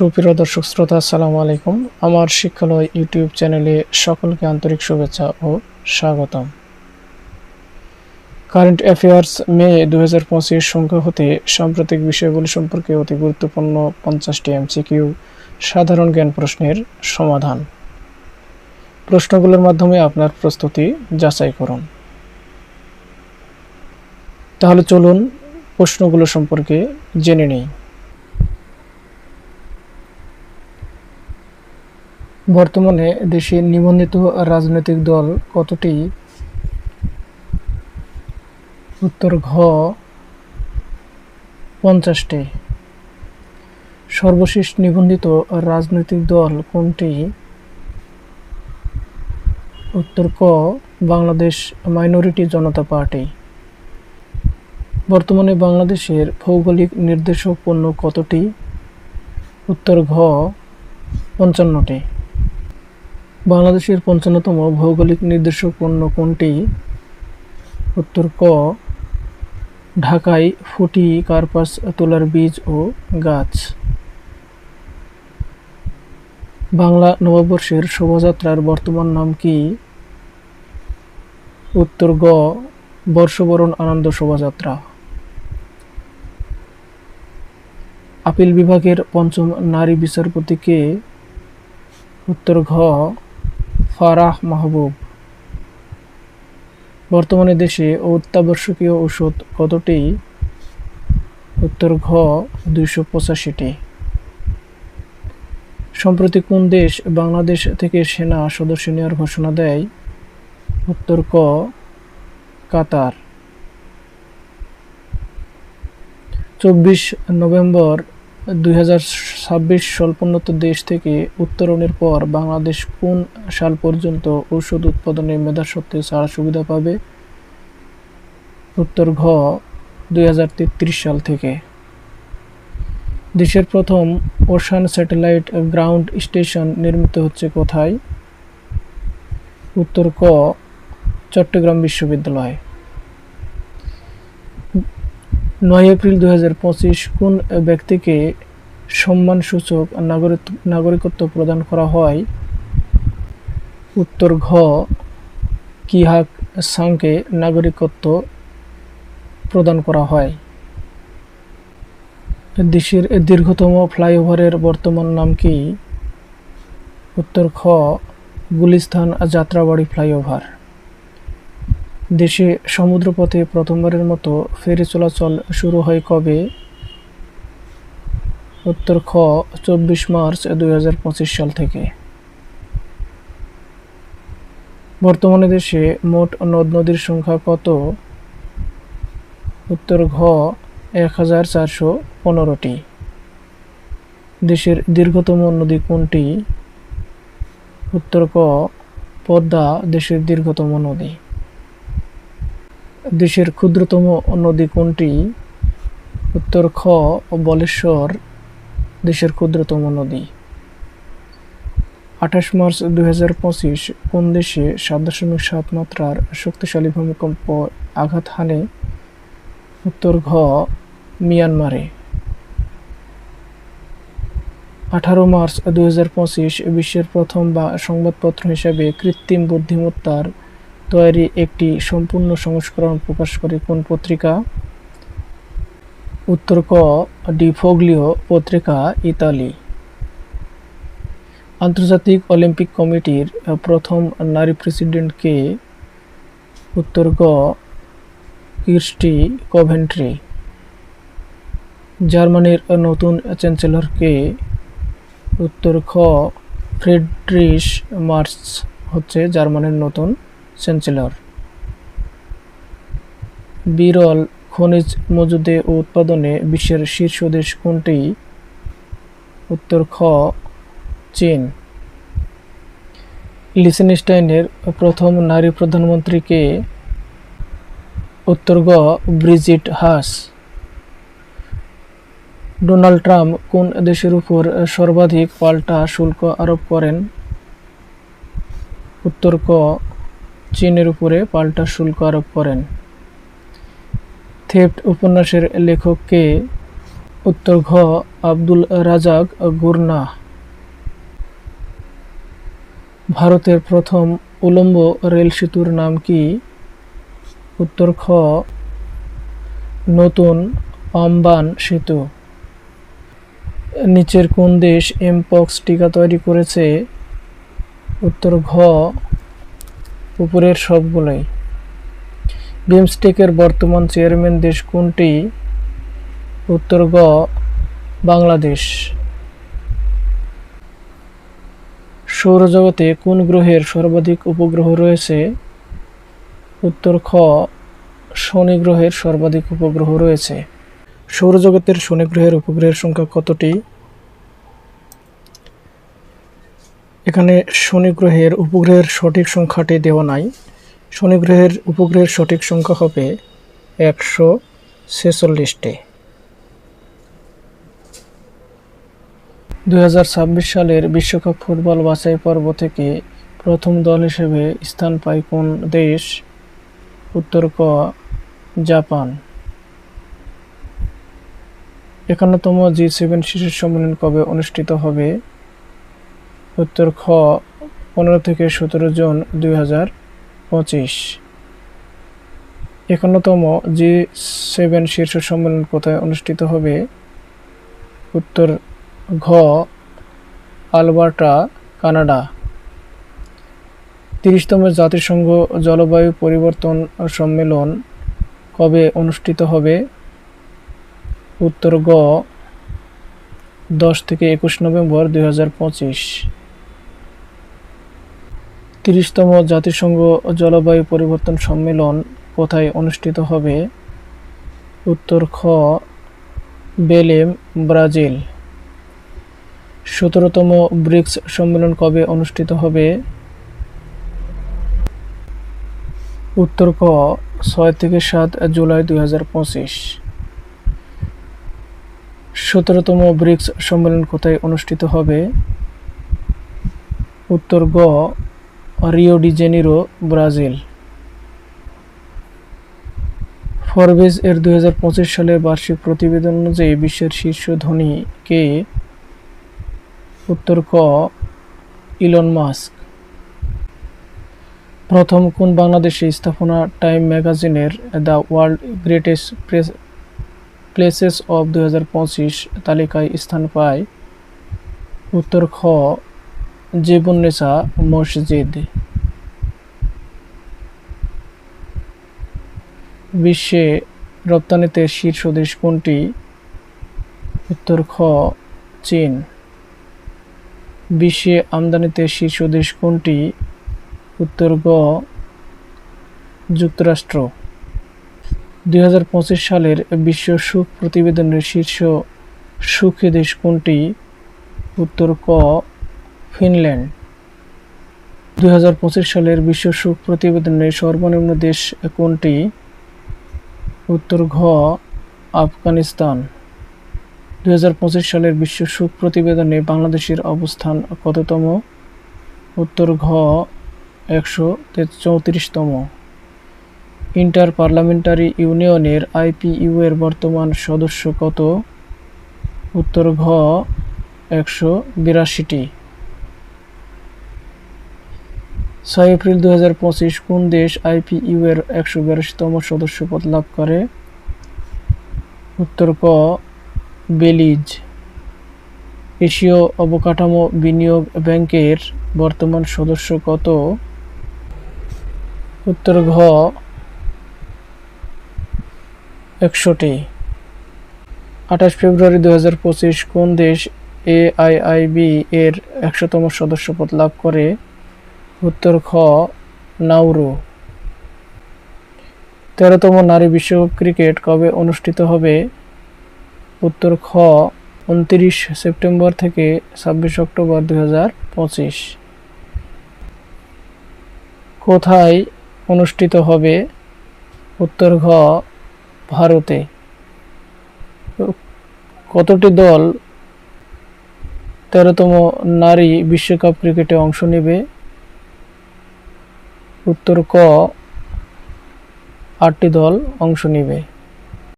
সুপ্রিয় দর্শক শ্রোতা, আসসালামু আলাইকুম। আমার শিক্ষালয় ইউটিউব চ্যানেলে সকলকে আন্তরিক শুভেচ্ছা ও স্বাগতম। কারেন্ট অ্যাফেয়ার্স মে দু হাজার পঁচিশ সংখ্যা হতে সাম্প্রতিক বিষয়গুলি সম্পর্কে অতি গুরুত্বপূর্ণ পঞ্চাশটি এমসিকিউ সাধারণ জ্ঞান প্রশ্নের সমাধান। প্রশ্নগুলোর মাধ্যমে আপনার প্রস্তুতি যাচাই করুন। তাহলে চলুন প্রশ্নগুলো সম্পর্কে জেনে নেই। বর্তমানে দেশে নিবন্ধিত রাজনৈতিক দল কতটি? উত্তর ঘ, পঞ্চাশটি। সর্বশেষ নিবন্ধিত রাজনৈতিক দল কোনটি? উত্তর ক, বাংলাদেশ মাইনরিটি জনতা পার্টি। বর্তমানে বাংলাদেশের ভৌগোলিক নির্দেশক পণ্য কতটি? উত্তর ঘ, পঞ্চান্নটি। বাংলাদেশের পঞ্চান্নতম ভৌগোলিক নির্দেশক পণ্য কোনটি? উত্তর ক, ঢাকায় ফুটি, কার্পাস, তুলার বীজ ও গাছ। বাংলা নববর্ষের শোভাযাত্রার বর্তমান নাম কি? উত্তর গ, বর্ষবরণ আনন্দ শোভাযাত্রা। আপিল বিভাগের পঞ্চম নারী বিচারপতিকে উত্তর ঘ ফারাহ মাহবুব। বর্তমানে দেশে অত্যাবশ্যকীয় ওষুধ কতটি? উত্তর ঘ, দুইশো পঁচাশিটি। সম্প্রতি কোন দেশ বাংলাদেশ থেকে সেনা সদস্য নেওয়ার ঘোষণা দেয়? উত্তর ক, কাতার। চব্বিশ নভেম্বর দুই হাজার ছাব্বিশ স্বল্পোন্নত দেশ থেকে উত্তরণের পর বাংলাদেশ কোন সাল পর্যন্ত ঔষধ উৎপাদনে মেধাসত্ত্বে ছাড়া সুবিধা পাবে? উত্তর ঘ, দুই হাজার তেত্রিশ সাল থেকে। দেশের প্রথম ওশান স্যাটেলাইট গ্রাউন্ড স্টেশন নির্মিত হচ্ছে কোথায়? উত্তর ক, চট্টগ্রাম বিশ্ববিদ্যালয়। নয় এপ্রিল দু হাজার পঁচিশ কোন ব্যক্তিকে সম্মানসূচক নাগরিক নাগরিকত্ব প্রদান করা হয়? উত্তর ঘ, কিহাক সাংকে নাগরিকত্ব প্রদান করা হয়। দেশের দীর্ঘতম ফ্লাইওভারের বর্তমান নাম কি? উত্তর খ গুলিস্তান যাত্রাবাড়ি ফ্লাইওভার। দেশে সমুদ্রপথে প্রথমবারের মতো ফেরি চলাচল শুরু হয় কবে? উত্তর খ, চব্বিশ মার্চ দু হাজার পঁচিশ সাল থেকে। বর্তমানে দেশে মোট নদ নদীর সংখ্যা কত? উত্তর ঘ, এক হাজার চারশো পনেরোটি। দেশের দীর্ঘতম নদী কোনটি? উত্তর ক, পদ্মা, দেশের দীর্ঘতম নদী। দেশের ক্ষুদ্রতম নদী কোনটি? উত্তর খ, বলেশ্বর, দেশের ক্ষুদ্রতম নদী। আঠাশ মার্চ দুই হাজার পঁচিশ, কোন দেশে সাত দশমিক সাত মাত্রার শক্তিশালী ভূমিকম্প আঘাত হানে? উত্তর ঘ, মিয়ানমারে। আঠারো মার্চ পঁচিশ, বিশ্বের প্রথম বা সংবাদপত্র হিসাবে কৃত্রিম বুদ্ধিমত্তার তৈরি একটি সম্পূর্ণ সংস্করণ প্রকাশ করে কোন পত্রিকা? উত্তর ক, ডি ফোগলিও পত্রিকা, ইতালি। আন্তর্জাতিক অলিম্পিক কমিটির প্রথম নারী প্রেসিডেন্ট কে? উত্তর গ, কির্স্টি কভেন্ট্রি। জার্মানির নতুন চ্যান্সেলর কে? উত্তর খ, ফ্রেডরিশ মার্চ হচ্ছে জার্মানির নতুন চ্যান্সেলর বিরল খনিজ মজুদে ও উৎপাদনে বিশ্বের শীর্ষ দেশ কোনটি? উত্তর খ, চীন। লিসেনস্টাইনের প্রথম নারী প্রধানমন্ত্রীকে উত্তর গ, ব্রিজিট হাস। ডোনাল্ড ট্রাম্প কোন দেশের উপর সর্বাধিক পাল্টা শুল্ক আরোপ করেন? উত্তর ক চীনের উপরে পাল্টা শুল্ক আরোপ করেন। থেফট উপন্যাসের লেখক কে? উত্তর ঘ, আব্দুল রাজাক গুরনা। ভারতের প্রথম উলম্ব রেল সেতুর নাম কি? উত্তর খ, নতুন পাম্বান সেতু। নিচের কোন দেশ এমপক্স টিকা তৈরি করেছে? উত্তর ঘ উপরের সবগুলোই। বিমস্টেকের বর্তমান চেয়ারম্যান দেশ কোনটি? উত্তর গ, বাংলাদেশ। সৌরজগতে কোন গ্রহের সর্বাধিক উপগ্রহ রয়েছে? উত্তর খ, শনি গ্রহের সর্বাধিক উপগ্রহ রয়েছে। সৌরজগতের শনি গ্রহের উপগ্রহের সংখ্যা কতটি? এখানে শনি গ্রহের উপগ্রহের সঠিক সংখ্যাটি দেওয়া নাই। শনি গ্রহের উপগ্রহের সঠিক সংখ্যা হবে একশো ছেচল্লিশটি। দু হাজার ছাব্বিশ সালের বিশ্বকাপ ফুটবল বাছাই পর্ব থেকে প্রথম দল হিসেবে স্থান পায় কোন দেশ? উত্তর ক, জাপান। একান্নতম জি সেভেন শিশু সম্মেলন কবে অনুষ্ঠিত হবে? উত্তর খ, পনেরো থেকে সতেরো জুন দুই হাজার পঁচিশ। একান্নতম জি সেভেন শীর্ষ সম্মেলন কোথায় অনুষ্ঠিত হবে? উত্তর ঘ, আলবার্টা, কানাডা। তিরিশতম জাতিসংঘ জলবায়ু পরিবর্তন সম্মেলন কবে অনুষ্ঠিত হবে? উত্তর গ, দশ থেকে একুশ নভেম্বর দুই হাজার পঁচিশ। তিরিশতম জাতিসংঘ জলবায়ু পরিবর্তন সম্মেলন কোথায় অনুষ্ঠিত হবে? উত্তর খ, বেলেম, ব্রাজিল। সতেরোতম ব্রিক্স সম্মেলন কবে অনুষ্ঠিত হবে? উত্তর ক, ছয় থেকে সাত জুলাই দুই হাজার পঁচিশ। সতেরোতম ব্রিক্স সম্মেলন কোথায় অনুষ্ঠিত হবে? উত্তর গ Rio de Janeiro Brazil Forbes এর দুই সালের বার্ষিক প্রতিবেদন অনুযায়ী বিশ্বের শীর্ষ ধনী কে? উত্তর ক ইলন মাস্ক প্রথম কোন বাংলাদেশি স্থাপনা টাইম ম্যাগাজিনের the world greatest places of দু হাজার পঁচিশ তালিকায় স্থান পায়? উত্তর খ জীবননেসা মসজিদ। বিশ্বে রপ্তানিতে শীর্ষ দেশ কোনটি? উত্তর খ, চীন। বিশ্বে আমদানিতে শীর্ষ দেশ কোনটি? উত্তর গ, যুক্তরাষ্ট্র। দু হাজার পঁচিশ সালের বিশ্ব সুখ প্রতিবেদনের শীর্ষ সুখী দেশ কোনটি? উত্তর ক ফিনল্যান্ড। দু হাজার পঁচিশ সালের বিশ্ব সুখ প্রতিবেদনে সর্বনিম্ন দেশ কোনটি? উত্তর ঘ, আফগানিস্তান। দু হাজার পঁচিশ সালের বিশ্ব সুখ প্রতিবেদনে বাংলাদেশের অবস্থান কততম? উত্তর ঘ, একশো চৌত্রিশতম ইন্টার পার্লামেন্টারি ইউনিয়নের আইপিইউ এর বর্তমান সদস্য কত? উত্তর ঘ, একশো বিরাশিটি। ছয় এপ্রিল দু হাজার পঁচিশ কোন দেশ আইপিইউ এর একশো বিরাশিতম সদস্য পদ লাভ করে? উত্তর ক, বেলিজ। এশীয় অবকাঠামো বিনিয়োগ ব্যাংকের বর্তমান সদস্য কত? উত্তর ঘ, একশোটি। আঠাশ ফেব্রুয়ারি দু কোন দেশ এআইআইবি এর একশোতম সদস্যপদ লাভ করে? উত্তর খ নাউরু তেরোতম নারী বিশ্বকাপ ক্রিকেট কবে অনুষ্ঠিত হবে? উত্তর খ, উনত্রিশ সেপ্টেম্বর থেকে ছাব্বিশ অক্টোবর দুই হাজার পঁচিশ। কোথায় অনুষ্ঠিত হবে? উত্তর ঘ, ভারতে। কতটি দল তেরোতম নারী বিশ্বকাপ ক্রিকেটে অংশ নেবে? উত্তর ক আটটি দল অংশ নেবে।